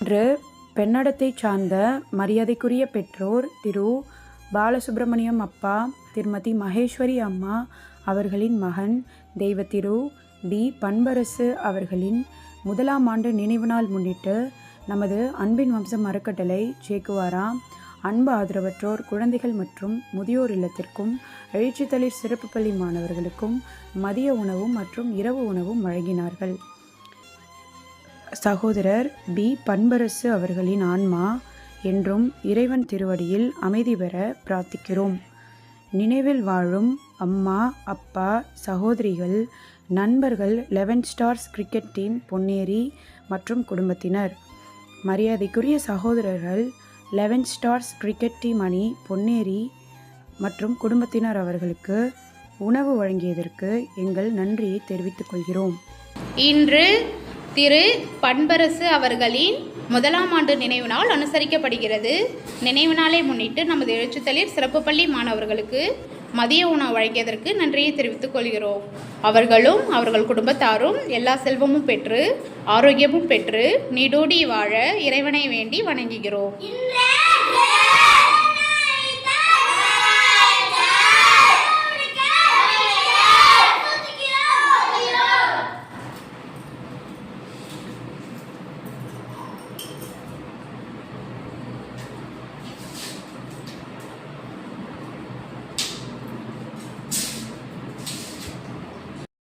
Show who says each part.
Speaker 1: இன்று பெண்ணடத்தை சார்ந்த மரியாதைக்குரிய பெற்றோர் திரு. பாலசுப்பிரமணியம் அப்பா திருமதி மகேஸ்வரி அம்மா அவர்களின் மகன் தெய்வ திரு. பி. பண்பரசு அவர்களின் முதலாம் ஆண்டு நினைவு நாள் முன்னிட்டு நமது அன்பின் வம்சம் அறக்கட்டளை சேக்குவாரா? அன்பு ஆதரவற்றோர் குழந்தைகள் மற்றும் முதியோர் இல்லத்திற்கும் எழுச்சித்தளிர் சிறப்பு பள்ளி மாணவர்களுக்கும் மதிய உணவும் மற்றும் இரவு உணவும் வழங்கினார்கள். சகோதரர் பி. பண்பரசு அவர்களின் ஆன்மா என்றும் இறைவன் திருவடியில் அமைதி பெற பிரார்த்திக்கிறோம். நினைவில் வாழும் அம்மா அப்பா சகோதரிகள் நண்பர்கள் eleven stars cricket team Ponneri மற்றும் குடும்பத்தினர். மரியாதைக்குரிய சகோதரர்கள் லெவன் ஸ்டார்ஸ் கிரிக்கெட் டீம் அணி பொன்னேரி மற்றும் குடும்பத்தினர் அவர்களுக்கு உணவு வழங்கியதற்கு எங்கள் நன்றியை தெரிவித்துக் கொள்கிறோம்.
Speaker 2: இன்று திரு பண்பரசு அவர்களின் முதலாம் ஆண்டு நினைவு நாள் அனுசரிக்கப்படுகிறது. நினைவு நாளை முன்னிட்டு நமது எழுச்சித்தளிர் சிறப்பு பள்ளி மாணவர்களுக்கு மதிய உணவு வழங்கியதற்கு நன்றியை தெரிவித்துக் கொள்கிறோம். அவர்களும் அவர்கள் குடும்பத்தாரும் எல்லா செல்வமும் பெற்று ஆரோக்கியமும் பெற்று நீடோடி வாழ இறைவனை வேண்டி வணங்குகிறோம்.